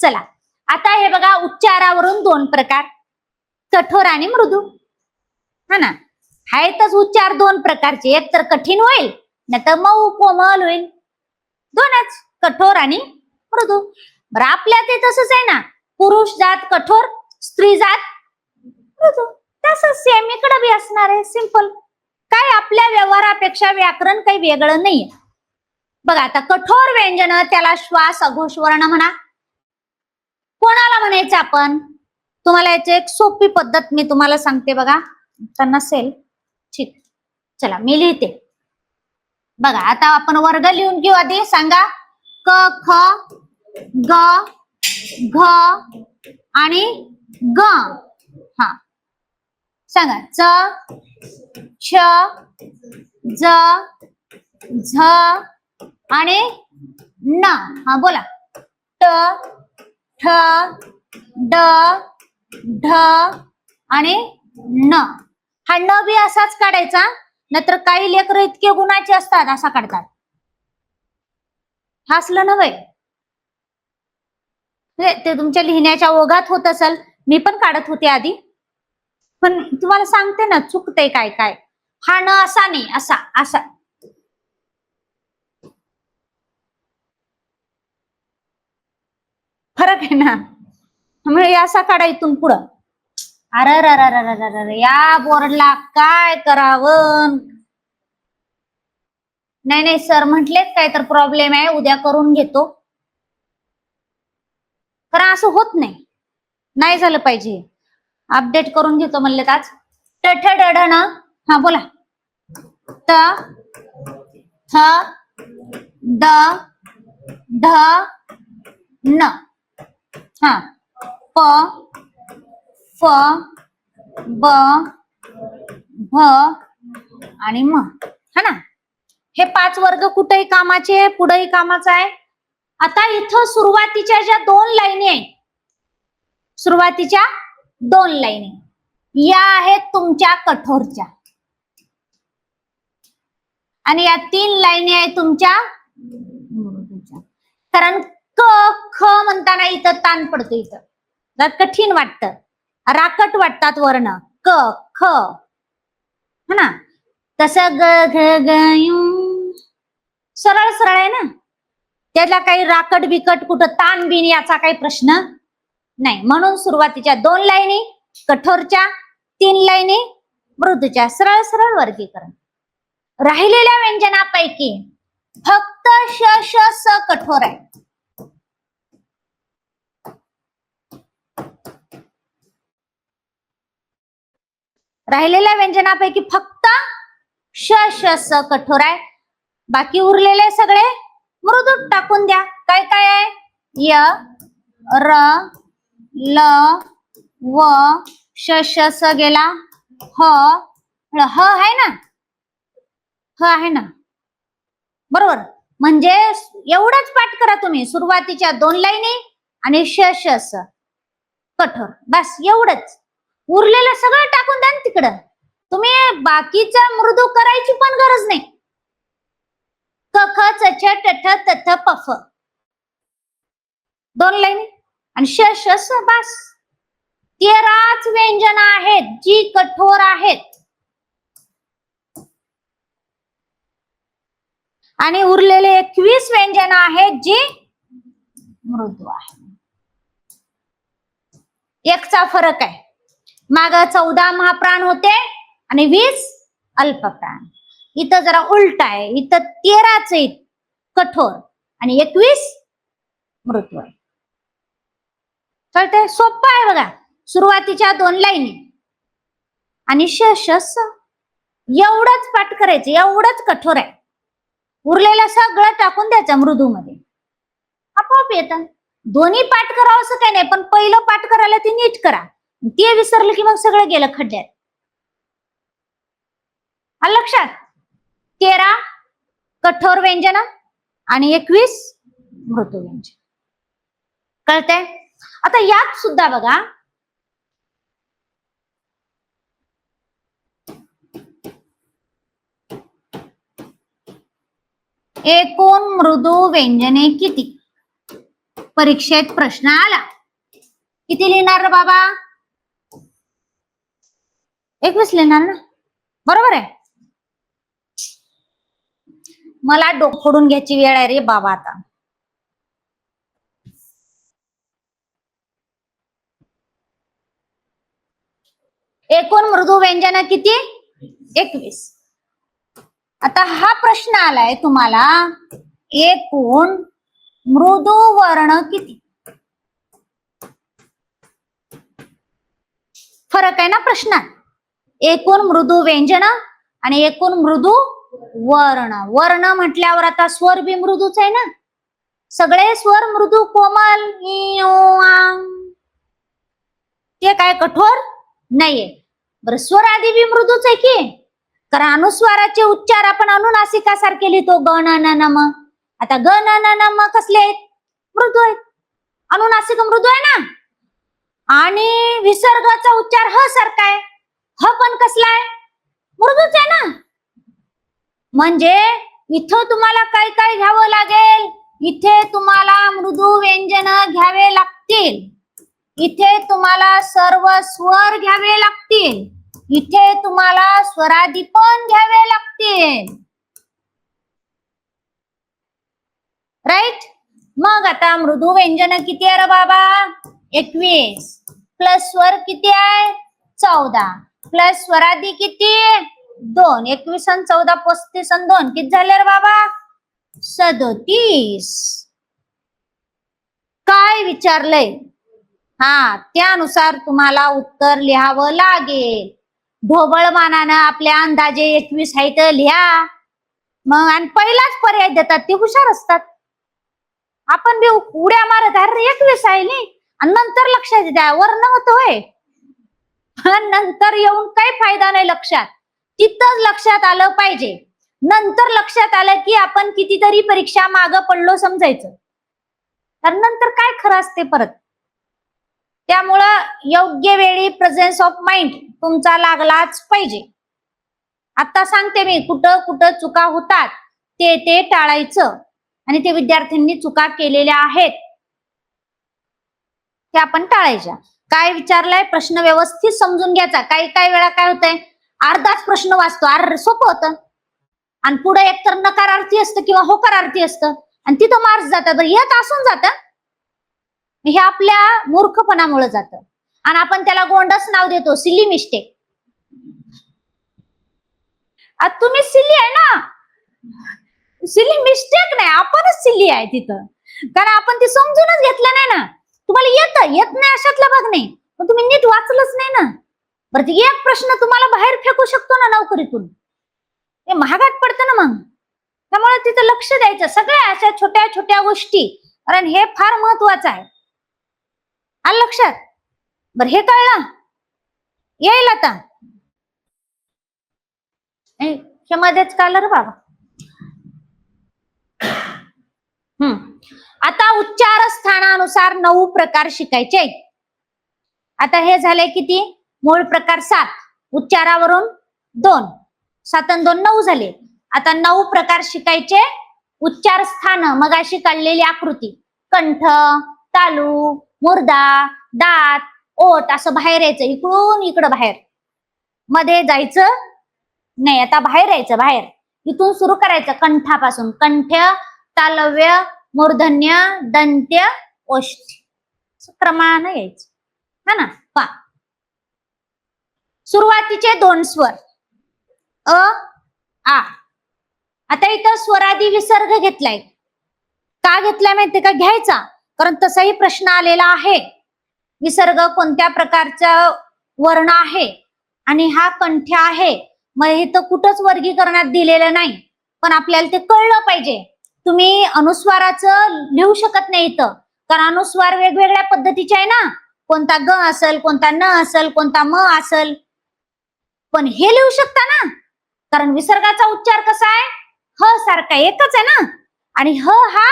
चला. आता हे बघा उच्चारावरून दोन प्रकार. कठोर आणि मृदू. हा ना? आहेतच उच्चार दोन प्रकारचे. एक तर कठीण होईल नाही तर मऊ कोमल होईल. दोनच कठोर आणि मृदू. बरं आपल्या ते तसंच आहे ना? पुरुष जात कठोर स्त्री जात मृदू. तसंच सेम इकडं बी असणार आहे सिंपल काय आपल्या व्यवहारापेक्षा व्याकरण काही वेगळं नाहीये. बघा आता कठोर व्यंजन त्याला श्वास अघोष वर्ण म्हणा. कोणाला म्हणायचं आपण? तुम्हाला याची एक सोपी पद्धत मी तुम्हाला सांगते बघा. तर नसेल. ठीक. चला मी लिहिते. बघा आता आपण वर्ग लिहून घेऊ आधी. सांगा. क ख ग घ आणि ग. हा. सांगा. च छ ज झ आणि न. हा बोला. ट ठ ड ढ आणि न. हा न बी असाच काढायचा नाहीतर काही लेकर इतके गुणाचे असतात असा काढतात. हा असलं नव्हे. ते तुमच्या लिहिण्याच्या ओघात होत असेल मी पण काढत होते आधी. पण तुम्हाला सांगते ना चुकते काय काय. हा न असा नाही असा असा. फरक आहे ना. म्हणजे असा काढा इथून पुढं. अरे अरे अरे अरे अरे या बोर्डला काय करावं? नाही नाही सर म्हटलेत काय तर प्रॉब्लेम आहे उद्या करून घेतो. कारण असं होत नाही. नाही झालं पाहिजे. अपडेट करून घेतो म्हणले आज. टठ डढ ना. हा बोला. त थ ध ध न. हा. प फ ब भ आणि म. हा ना? हे पाच वर्ग कुठेही कामाचे पुढेही कामाचं आहे. आता इथं सुरुवातीच्या ज्या दोन लाईनी आहेत सुरुवातीच्या दोन लाईनी. या आहेत तुमच्या कठोरच्या. आणि या तीन लाईनी आहेत तुमच्या कारण क ख म्हणताना इथं ताण पडतो इथं. जरा कठीण वाटतं. राकट वाटतात वर्ण. क ख. हा ना? तसं ग घ सरळ सरळ आहे ना? त्याला काही राकट बिकट कुठं ताण बिन याचा काही प्रश्न नाही. म्हणून सुरुवातीच्या दोन लाईनी कठोरच्या तीन लाईनी मृदूच्या. सरळ सरळ वर्गीकरण. राहिलेल्या व्यंजनापैकी फक्त श श स कठोर आहे. राहिलेल्या व्यंजनापैकी फक्त श श स कठोर आहे. बाकी उरलेले सगळे मृदूत टाकून द्या. काय काय आहे? य र ल व श श स गेला. ह ह आहे ना? ह आहे ना? बरोबर. म्हणजे एवढंच पाठ करा तुम्ही. सुरुवातीच्या दोन लाईनी आणि श श स कठोर. बस एवढंच. उरलेलं सगळं टाकून द्या ना तिकडं. तुम्ही बाकीचा मृदू करायची पण गरज नाही. कख ख च तथ पफ दोन लाईन. आणि श श स तेराच व्यंजन आहेत जी कठोर आहेत. आणि उरलेले एकवीस व्यंजन आहेत जी मृदू आहे एकचा फरक आहे. माग चौदा महाप्राण होते आणि वीस अल्पप्राण. इथं जरा उलट आहे. इथं तेराच आहेत कठोर. आणि एकवीस मृत्यू कळतंय सोपं आहे बघा. सुरुवातीच्या दोन लाईनी. आणि शस एवढंच पाठ करायचं. एवढंच कठोर आहे. उरलेलं सगळं टाकून द्यायचं मृदू मध्ये आपोआप येतं. दोन्ही पाठ करावं असं काही नाही. पण पहिलं पाठ करायला ते नीट करा. ते विसरलं की मग सगळं गेलं खड्ड्यात. लक्षात? तेरा कठोर व्यंजन आणि एकवीस मृदू व्यंजन. कळतंय? आता यात सुद्धा बघा एकूण मृदू व्यंजने किती? परीक्षेत प्रश्न आला. किती लिहिणार बाबा? एकवीस लिहिणार ना? बरोबर आहे? मला डोक फोडून घ्यायची वेळ आहे रे बाबा आता. एकूण मृदू व्यंजन किती? एकवीस. आता हा प्रश्न आलाय तुम्हाला. एकूण मृदू वर्ण किती? फरक आहे ना प्रश्नात? एकूण मृदू व्यंजन आणि एकूण मृदू वर्ण. वर्ण म्हटल्यावर आता स्वर बी मृदूच आहे ना? सगळे स्वर मृदू कोमल ते काय कठोर नाहीये. बर स्वर आधी बी मृदूच आहे की? कारण अनुस्वाराचे उच्चार आपण अनुनासिकासारखे लिहितो. ग न नम आता ग न नम कसले आहेत? मृदू आहेत. अनुनासिक मृदू आहे ना? आणि विसर्गाचा उच्चार ह सारखा आहे. ह पण कसला आहे? मृदूच आहे ना? म्हणजे इथं तुम्हाला काय काय घ्यावं लागेल? इथे तुम्हाला मृदू व्यंजन घ्यावे लागतील. इथे तुम्हाला सर्व स्वर घ्यावे लागतील. इथे तुम्हाला स्वरादी पण घ्यावे लागतील. राईट मग आता मृदू व्यंजन किती आहे रे बाबा? एकवीस. प्लस स्वर किती आहे? चौदा. प्लस स्वराधी किती? दोन. एकवीस आणि चौदा पस्तीस आणि दोन. किती झाले रे बाबा? सदोतीस. काय विचारलंय? हा त्यानुसार तुम्हाला उत्तर लिहावं लागेल. ढोबळमानानं आपल्या अंदाजे एकवीस आहे तर लिहा. मग आणि पहिलाच पर्याय देतात ते हुशार असतात. आपण बी उड्या मारत अरे एकवीस आहे नी. आणि नंतर लक्षात द्या वर्ण होत होय. नंतर येऊन काही फायदा नाही लक्षात. तिथंच लक्षात आलं पाहिजे. नंतर लक्षात आलं की आपण कितीतरी परीक्षा मागं पडलो समजायचं. तर नंतर काय खरं असते परत? त्यामुळं योग्य वेळी प्रेझेन्स ऑफ माइंड तुमचा लागलाच पाहिजे. आता सांगते मी कुठं कुठं चुका होतात ते ते टाळायचं. आणि ते विद्यार्थ्यांनी चुका केलेल्या आहेत. त्या आपण टाळायच्या. काय विचारलाय? प्रश्न व्यवस्थित समजून घ्यायचा. काही काही वेळा काय होतंय? अर्धाच प्रश्न वाचतो. आर सोपं होतं. आणि पुढे एकतर नकारार्थी असतं किंवा होकारार्थी असतं. आणि तिथं मार्क्स जातात. बरं असून जात. हे आपल्या मूर्खपणामुळे जात. आणि आपण त्याला गोंडस नाव देतो. Silly mistake. तुम्ही सिली आहे ना? सिली मिस्टेक नाही. आपणच सिली आहे तिथं. कारण आपण ती समजूनच घेतलं नाही ना. तुम्हाला येत येत नाही अशातला भाग नाही. पण तुम्ही नीट वाचलंच नाही ना. बरं ते एक प्रश्न तुम्हाला बाहेर फेकू शकतो ना नोकरीतून. ते महागात पडतं ना मग. त्यामुळे तिथं लक्ष द्यायचं. सगळ्या अशा छोट्या छोट्या गोष्टी. कारण हे फार महत्वाचं आहे. आलं लक्षात? बर हे कळलं? येईल आता. ए, ह्यामध्येच कळलं रे बाबा. आता उच्चार स्थानानुसार नऊ प्रकार शिकायचे आता हे झाले किती? मूळ प्रकार सात. उच्चारावरून दोन. सात आणि दोन नऊ झाले. आता नऊ प्रकार शिकायचे. उच्चार स्थान मगाशी काढलेली आकृती. कंठ तालू मुर्दा दात ओट असं बाहेर यायचं. इकडून इकडं बाहेर. मध्ये जायचं नाही. आता बाहेर यायचं बाहेर. इथून सुरू करायचं. कंठापासून. कंठ तालव्य मूर्धन्य दंत्य ओष्ठी. क्रमानं यायचं. हा ना? पा सुरुवातीचे दोन स्वर. अ आ. आता इथं स्वरादी विसर्ग घेतलाय. का घेतलाय माहितीये का? घ्यायचा. कारण तसाही प्रश्न आलेला आहे. विसर्ग कोणत्या प्रकारचा वर्ण आहे? आणि हा कंठ आहे. मग हे तर कुठंच वर्गीकरणात दिलेलं नाही. पण आपल्याला ते कळलं पाहिजे. तुम्ही अनुस्वाराचं लिहू शकत नाही इथं. कारण अनुस्वार वेगवेगळ्या पद्धतीचे आहे ना. कोणता ग असेल कोणता न असेल कोणता म असेल. पण हे लिहू शकता ना. कारण विसर्गाचा उच्चार कसा आहे? ह सारखा एकच आहे ना. आणि ह हा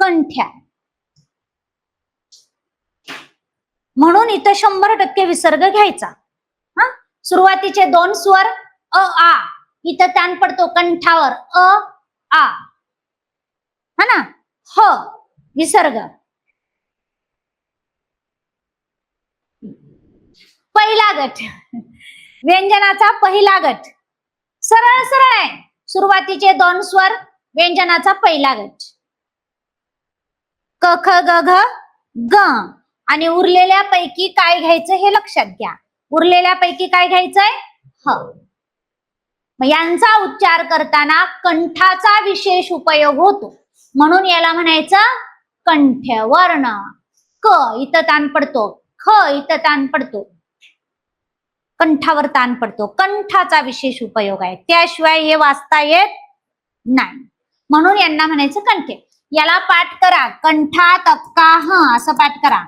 कंठ्या. म्हणून इथं शंभर टक्के विसर्ग घ्यायचा. हा? सुरुवातीचे दोन स्वर अ आ. इथं ताण पडतो कंठावर. अ आ. हा ना? ह विसर्ग. पहिला गट. व्यंजनाचा पहिला गट. सरळ सरळ आहे. सुरुवातीचे दोन स्वर व्यंजनाचा पहिला गट. क ख ग घ ग. आणि उरलेल्या पैकी काय घ्यायचं हे लक्षात घ्या. उरलेल्या पैकी काय घ्यायचंय? ह. यांचा उच्चार करताना कंठाचा विशेष उपयोग होतो. म्हणून याला म्हणायचं कंठ्यवर्ण क इथं ताण पडतो. ख इथं ताण पडतो. कंठावर ताण पडतो. कंठाचा विशेष उपयोग आहे. त्याशिवाय हे वाचता येत नाही. म्हणून यांना म्हणायचं कंठे. याला पाठ करा. कंठात अक्का ह असं पाठ करा.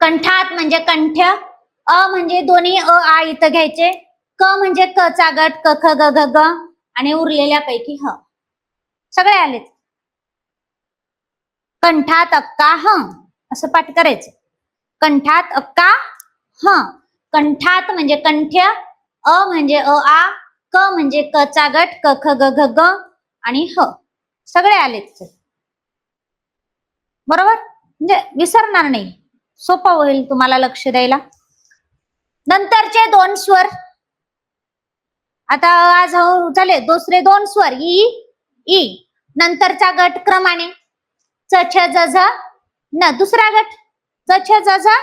कंठात म्हणजे कंठ अ म्हणजे दोन्ही अ आ इथं घ्यायचे. क म्हणजे क चा गट क ख ग घ ग आणि उरलेल्या पैकी ह. सगळे आलेत. कंठात अक्का ह. असं पाठ करायचं. कंठात अक्का ह. कंठात म्हणजे कंठ्य अ म्हणजे अ आ क म्हणजे क चा गट क ख ग घ ग आणि ह. सगळे आलेत बरोबर? म्हणजे विसरणार नाही. सोपं होईल तुम्हाला लक्ष द्यायला. नंतरचे दोन स्वर. आता आज हो, झाले. दुसरे दोन स्वर. ई ई. नंतरचा गट क्रमाने. च छ ज झ न. दुसरा गट. च छ ज झ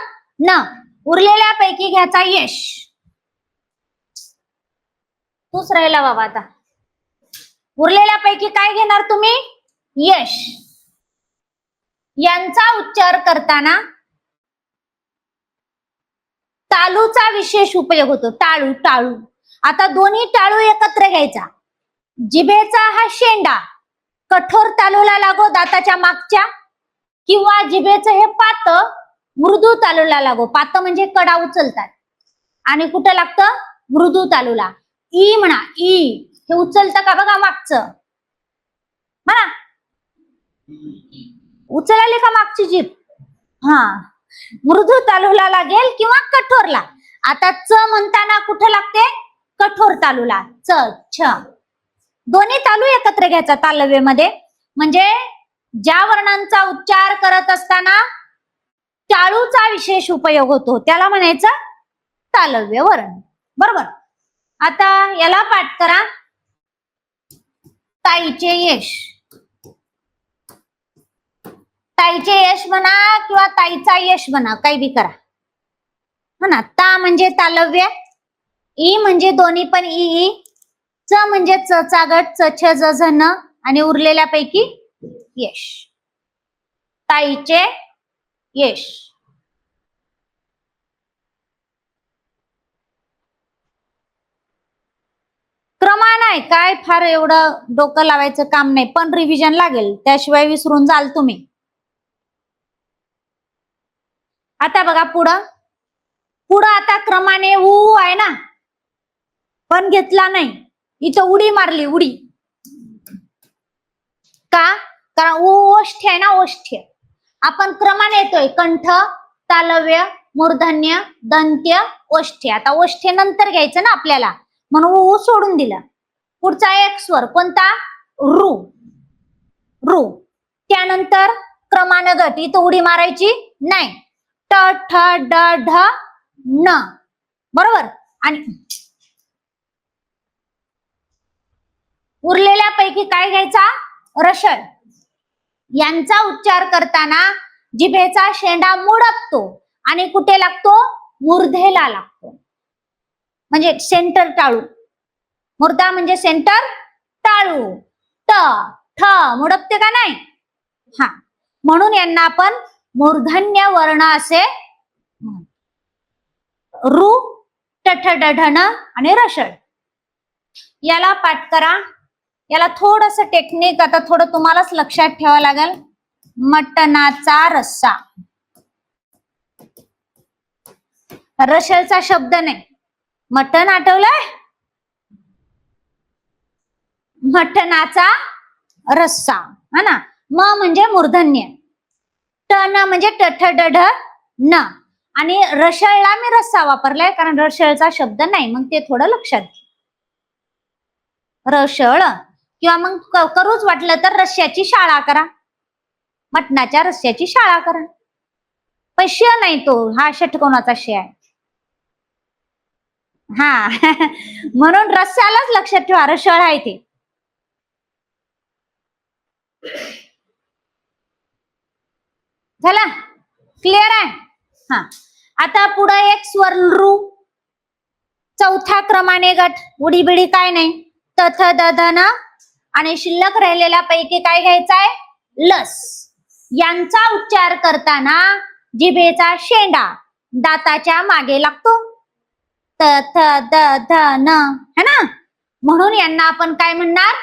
न. उरलेल्या पैकी घ्यायचा यश. तूच राहिला बाबा आता. उरलेल्या पैकी काय घेणार तुम्ही? यश. यांचा उच्चार करताना तालूचा विशेष उपयोग होतो. टाळू टाळू. आता दोन्ही टाळू एकत्र घ्यायचा. जिभेचा हा शेंडा कठोर तालूला लागो दाताच्या मागच्या किंवा जिभेचं हे पात मृदू तालूला लागो. पात म्हणजे कडा उचलतात. आणि कुठं लागतं? मृदू तालूला. ई म्हणा ई. हे उचलतं का बघा मागचं? म्हणा. उचलली का मागची जीभ? हा. मृदू तालुला लागेल किंवा कठोरला? आता च म्हणताना कुठं लागते? कठोर तालुला. च छ. दोन्ही तालू एकत्र घ्यायचा तालव्यमध्ये. म्हणजे ज्या वर्णांचा उच्चार करत असताना टाळूचा विशेष उपयोग होतो. त्याला म्हणायचं तालव्य वर्ण. बरोबर? आता याला पाठ करा. ताईचे यश. ताईचे यश म्हणा किंवा ताईचा यश म्हणा काही बी करा. हो ना ता म्हणजे तालव्य ई म्हणजे दोन्ही पण ई ई. च म्हणजे च चा गट च छ ज झ न आणि उरलेल्या पैकी यश. ताईचे यश. क्रमाण आहे काय फार एवढं डोकं लावायचं काम नाही पण रिव्हिजन लागेल. त्याशिवाय विसरून जाल तुम्ही. आता बघा पुढं. पुढं आता क्रमाने ऊ आहे ना. पण घेतला नाही. इथं उडी मारली उडी. का? कारण ऊ आहे ना ओष्ठ आपण क्रमाने येतोय. कंठ तालव्य मूर्धन्य दंत्य ओष्ठ्य आता ओष्ठे नंतर घ्यायचं ना आपल्याला. म्हणून ऊ सोडून दिलं. पुढचा एक स्वर. कोणता? रु. रु. त्यानंतर क्रमानं इथं उडी मारायची नाही. ट ठ ड ढ न. बरोबर? आणि उरलेल्या पैकी काय घ्यायचा? रशन यांचा उच्चार करताना जिभेचा शेंडा मुडपतो आणि कुठे लागतो? मूर्धेला लागतो. म्हणजे सेंटर टाळू. मुर्दा म्हणजे सेंटर टाळू. ट ठ मुडपते का नाही? हा. म्हणून यांना आपण मूर्धन्य वर्ण असे रु रू डढण आणि रसळ याला पाठ करा. याला थोडस टेक्निक आता थोडं तुम्हालाच लक्षात ठेवावं लागेल. मटणाचा रस्सा. रशलचा शब्द नाही. मटण आठवलंय? मटणाचा रस्सा. हा ना? म म्हणजे मूर्धन्य. टन म्हणजे टठ डढ न. आणि रशळला मी रस्सा वापरलाय कारण रशळचा शब्द नाही मग ते थोडं लक्षात घे. रशळ किंवा मग करूच वाटलं तर रश्याची शाळा करा. मटणाच्या रश्याची शाळा करा. पण श नाही तो हा षटकोणाचा श आहे. हा. म्हणून रस्स्यालाच लक्षात ठेवा रसळ आहे ते. झाला? क्लिअर आहे? हा. आता पुढे एक स्वर्णरू चौथा क्रमाने गट. उडीबिडी काय नाही. तथ दधन आणि शिल्लक राहिलेल्या पैकी काय घ्यायचा आहे? लस. यांचा उच्चार करताना जिभेचा शेंडा दाताच्या मागे लागतो. तथ द है ना? म्हणून यांना आपण काय म्हणणार?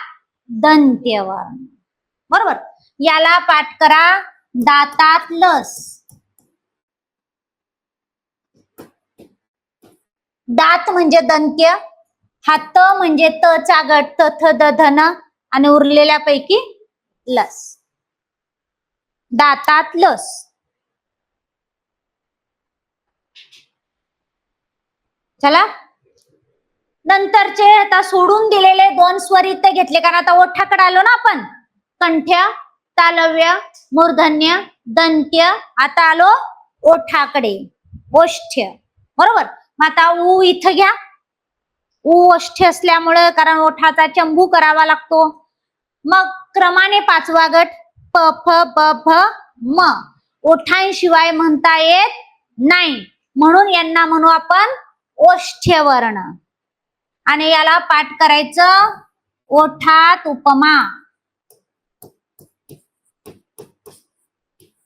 दंत्यवर्ण. बरोबर? याला पाठ करा. दातात लस. दात म्हणजे दंत्य हात म्हणजे त चा गट त थ द धन आणि उरलेल्या पैकी लस. दातात लस. चला. नंतरचे आता सोडून दिलेले दोन स्वर इथे घेतले कारण आता ओठाकडे आलो ना आपण. कंठ्या तालव्य मूर्धन्य दंत्य आता आलो ओठाकडे ओष्ठ्य बरोबर? मग आता ऊ इथं घ्या. उ ओष्ठ्य असल्यामुळं कारण ओठाचा चंबू करावा लागतो. मग क्रमाने पाचवा गट प फ प फ म. ओठांशिवाय म्हणता येत नाही. म्हणून यांना म्हणू आपण ओष्ठ्य वर्ण आणि याला पाठ करायचं ओठात उपमा.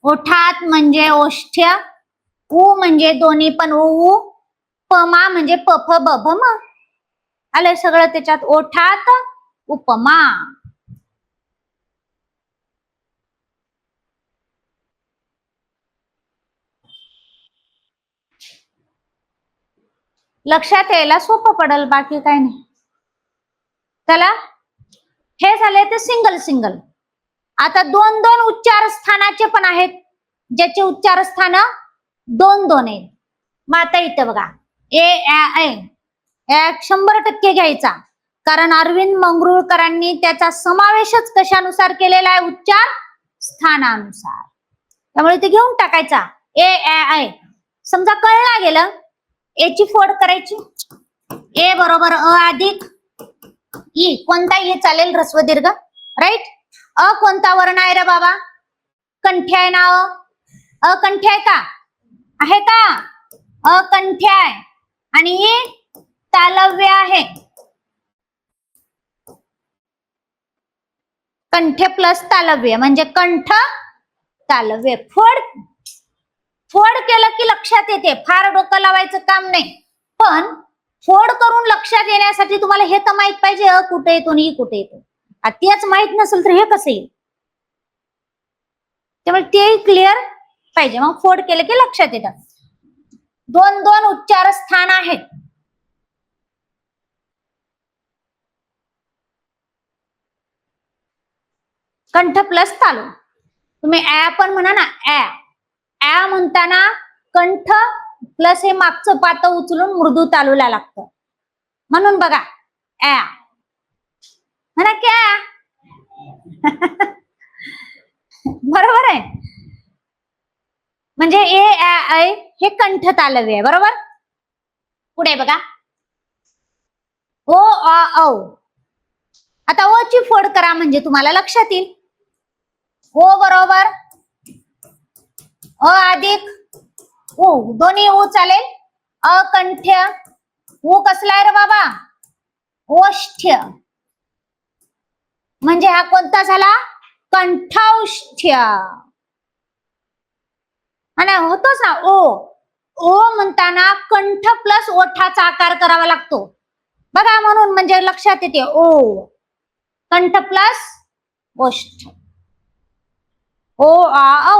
ओठात म्हणजे ओष्ठ्य उ म्हणजे दोन्ही पण उ पमा म्हणजे पफ बभम म. आलं सगळं त्याच्यात. ओठात उपमा. लक्षात यायला सोपं पडल बाकी काय नाही. चला. हे झाले ते सिंगल सिंगल. आता दोन दोन उच्चार स्थानाचे पण आहेत. ज्याचे उच्चार स्थान दोन दोन आहेत. मग आता इथं बघा. ए ऍ, शंभर टक्के घ्यायचा. कारण अरविंद मंगरुळकरांनी त्याचा समावेशच कशानुसार केलेला आहे? उच्चार स्थानानुसार त्यामुळे ते घेऊन टाकायचा. ए आय समजा कळला गेलं. एची फोड करायची. ए बरोबर अ अधिक. ई. कोणता ई चालेल ह्रस्व दीर्घ राईट अ कोणता वर्ण आहे रे बाबा? कंठ्या आहे ना अ? अकंठ्य आहे का? आहे का? अकंठ्य आहे. आणि तालव्य आहे. कंठ प्लस तालव्य म्हणजे कंठ तालव्य. फोड फोड केलं की लक्षात येते. फार डोकं लावायचं काम नाही. पण फोड करून लक्षात येण्यासाठी तुम्हाला हे तर माहीत पाहिजे अ कुठे येतो आणि कुठे येतो. तेच माहीत नसेल तर हे कसं येईल? त्यामुळे ते क्लिअर पाहिजे. मग फोड केलं की लक्षात येतं. दोन दोन उच्चार स्थान आहेत. कंठ प्लस तालू. तुम्ही ॲ पण म्हणा ना ॲ ॲ म्हणताना कंठ प्लस हे मागचं पात उचलून मृदू तालूला लागतं. म्हणून बघा ॲ म्हणा क्या? बरोबर आहे. म्हणजे ए आय हे कंठ तालव्य आहे बरोबर? पुढे बघा. ओ अ औ. आता ओ ची फोड करा म्हणजे तुम्हाला लक्षात येईल. ओ बरोबर. अ अधिक. उ दोन्ही उ चालेल. अकंठ्य. उ कसला आहे रे बाबा? ओष्ठ्य. म्हणजे हा कोणता झाला? कंठौष्ठ्य आणि होतोच ना ओ. ओ म्हणताना कंठ प्लस ओठाचा आकार करावा लागतो. बघा म्हणून म्हणजे लक्षात येते ओ. कंठ प्लस ओष्ठ ओ आ औ.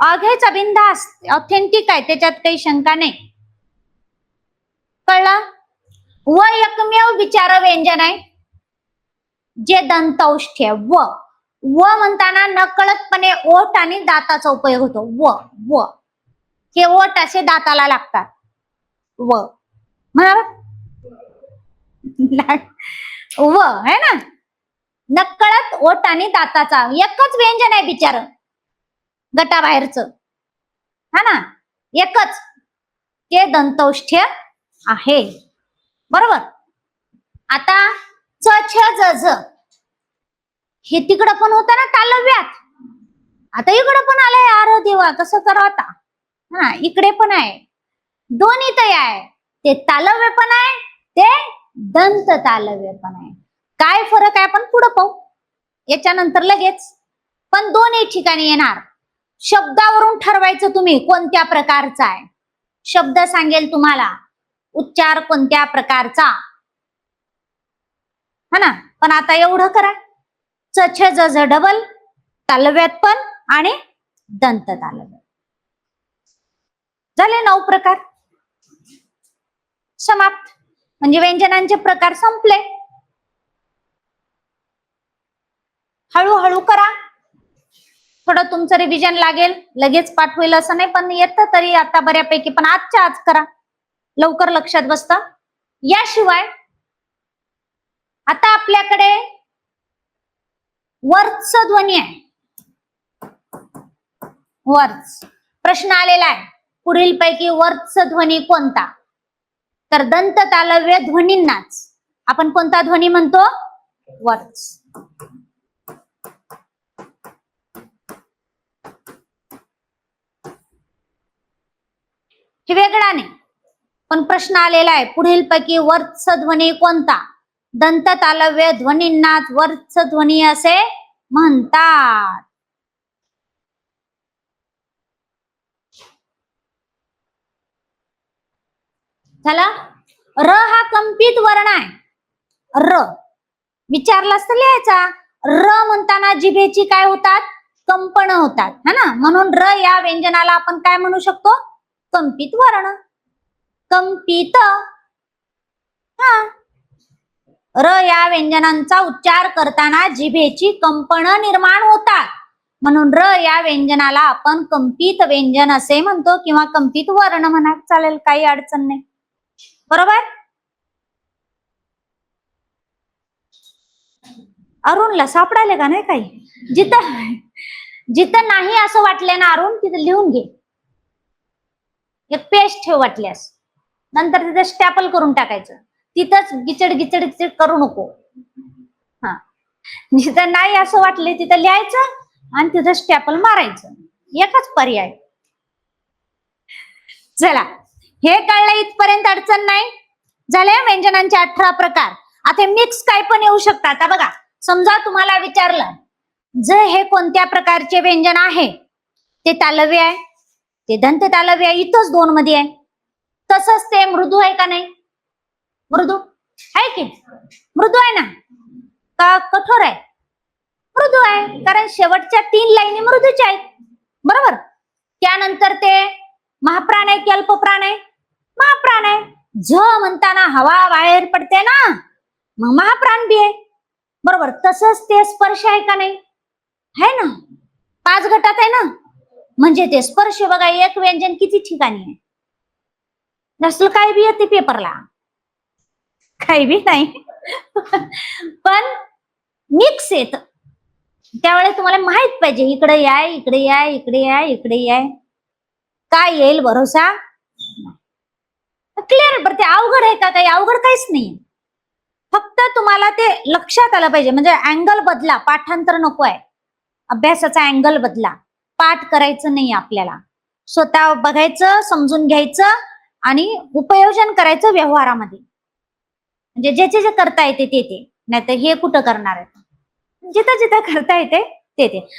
अघेचा बिंदास ऑथेंटिक आहे त्याच्यात काही शंका नाही. कळलं? व एकमेव विचार व्यंजन आहे. जे दंतौष्ठ्य व. व म्हणताना नकळतपणे ओठ आणि दाताचा उपयोग होतो. व व. हे ओठ असे दाताला लागतात. व. व है ना? नकळत ओठ आणि दाताचा एकच व्यंजन आहे बिचार. गटाबाहेरचं. हा ना? एकच. ते दंतौष्ठ्य आहे. बरोबर? आता च छ ज झ हे तिकडं पण होतं ना तालव्यात. आता इकडं पण आलंय अरे देवा कसं करा आता. हा इकडे पण आहे. दोन्ही तय आहे. ते तालव्य पण आहे ते दंत तालव्य पण आहे. काय फरक आहे आपण पुढं पाहू. याच्यानंतर लगेच. पण दोन्ही ठिकाणी येणार. शब्दावरून ठरवायचं तुम्ही कोणत्या प्रकारचा आहे. शब्द सांगेल तुम्हाला. उच्चार कोणत्या प्रकारचा. हा ना? पण आता एवढं करा. च जज ज झ डबल तालव्यात पण आणि दंत तालव्यात. झाले नऊ प्रकार. समाप्त. म्हणजे व्यंजनांचे प्रकार संपले. हळूहळू करा. थोडं तुमचं रिव्हिजन लागेल. लगेच पाठवेल असं नाही पण येतं तरी आता बऱ्यापैकी पण आजच्या आज करा. लवकर लक्षात बसतं. याशिवाय आता आपल्याकडे वर्च ध्वनी आहे. वर्च. प्रश्न आलेला आहे. पुढील पैकी वर्च ध्वनी कोणता? तर दंत तालव्य ध्वनींनाच. आपण कोणता ध्वनी म्हणतो? वर्च. हे वेगळा नाही. पण प्रश्न आलेला आहे. पुढील पैकी वर्च ध्वनी कोणता? दंत तालव्य ध्वनींना वर्च ध्वनी असे म्हणतात. झाला र हा कंपित वर्ण आहे. र. विचारलास तर लिहायचा. र म्हणताना जिभेची काय होतात? कंपन होतात. है ना? म्हणून र या व्यंजनाला आपण काय म्हणू शकतो? कंपित वर्ण. कंपित. हा. र या व्यंजनांचा उच्चार करताना जिभेची कंपन निर्माण होतात. म्हणून र या व्यंजनाला आपण कंपित व्यंजन असे म्हणतो किंवा कंपित वर्ण म्हणा चालेल काही अडचण नाही. बरोबर? अरुणला सापडायला का नाही काही? जिथं जिथं नाही असं वाटलं ना अरुण तिथं लिहून घे. एक पेस्ट ठेव वाटल्यास. नंतर तिथं स्टॅपल करून टाकायचं. तिथंच गिचड गिचड गिचड करू नको. हा. जिथं नाही असं वाटले तिथं लिहायचं आणि तिथं स्टॅपल मारायचं. एकच पर्याय. चला. हे कळलं इथपर्यंत अडचण नाही. झाले व्यंजनांचे अठरा प्रकार. आता मिक्स काय पण येऊ शकतात आता बघा समजा तुम्हाला विचारलं ज हे कोणत्या प्रकारचे व्यंजन आहे? ते तालव्य आहे. ते दंत तालव्य आहे. इथंच दोन मध्ये आहे. तसंच ते मृदू आहे का नाही? मृदू? आहे की? मृदू आहे ना? का कठोर आहे? मृदू आहे कारण शेवटच्या तीन लाईनी मृदूच्या आहेत. बरोबर? त्यानंतर ते महाप्राण आहे की अल्पप्राण आहे? महाप्राण आहे. झ म्हणताना हवा बाहेर पडते ना? मग महाप्राण बी आहे. बरोबर? तसंच ते स्पर्श आहे का नाही? है ना? पाच गटात आहे ना? म्हणजे ते स्पर्श बघा एक व्यंजन किती ठिकाणी आहे? नसल काय बी येते पेपरला. काही बी नाही. पण मिक्स येत. त्यावेळेस तुम्हाला माहीत पाहिजे इकडे या इकडे या इकडे या इकडे या काय येईल भरोसा? क्लिअर बरं ते अवघड आहे का काही? अवघड काहीच नाही. फक्त तुम्हाला ते लक्षात आलं पाहिजे. म्हणजे अँगल बदला पाठांतर नको आहे. अभ्यासाचा अँगल बदला. पाठ करायचं नाही आपल्याला. स्वतः बघायचं समजून घ्यायचं आणि उपयोजन करायचं व्यवहारामध्ये. म्हणजे ज्याचे जे करता येते ते ते. नाहीतर हे कुठं करणार आहे? जिथं जिथं करता येते ते ते.